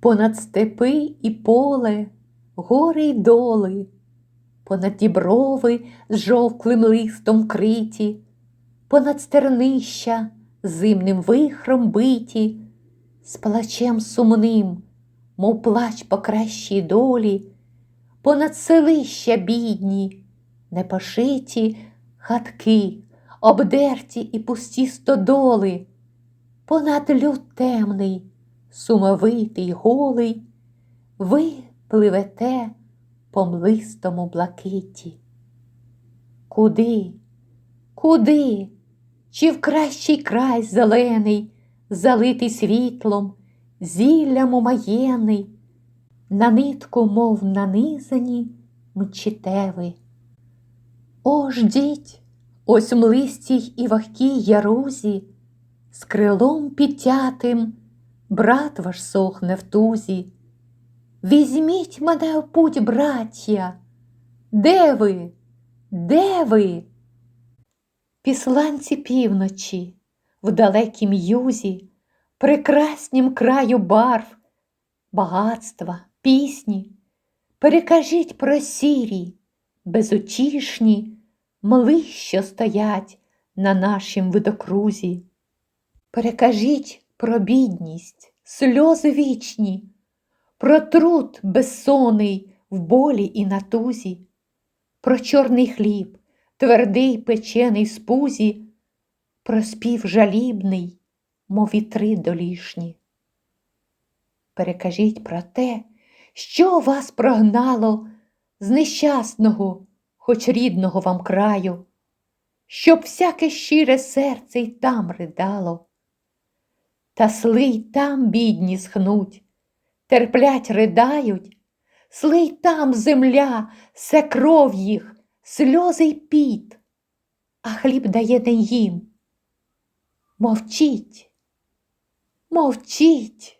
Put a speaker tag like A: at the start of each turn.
A: Понад степи і поле, гори й доли, понад діброви з жовклим листом криті, понад стернища зимним вихром биті, з плачем сумним, мов плач по кращій долі, понад селища бідні, непошиті хатки, обдерті і пусті стодоли, понад люд темний, сумовитий голий, ви пливете по млистому блакиті. Куди, куди? Чи в кращий край зелений, залитий світлом, зіллям умаєний, на нитку, мов нанизані, мчите ви. О, ждіть, ось млистій і вогкій ярузі, з крилом підтятим, брат ваш сохне в тузі. Візьміть мене в путь, браття, де ви? Де ви? Післанці півночі, в далекім юзі, прекраснім краю барв, багатства, пісні, перекажіть про сірі, безутішні мли, що стоять на нашім видокрузі. Перекажіть бідність, сльози вічні, про труд безсонний в болі і натузі, про чорний хліб, твердий печений з пузі, про спів жалібний, мов вітри долішні. Перекажіть про те, що вас прогнало з нещасного, хоч рідного вам краю, щоб всяке щире серце й там ридало. Та сли й там бідні схнуть, терплять, ридають, слий там земля, се кров їх, сльози й піт, а хліб дає не їм. Мовчіть, мовчіть.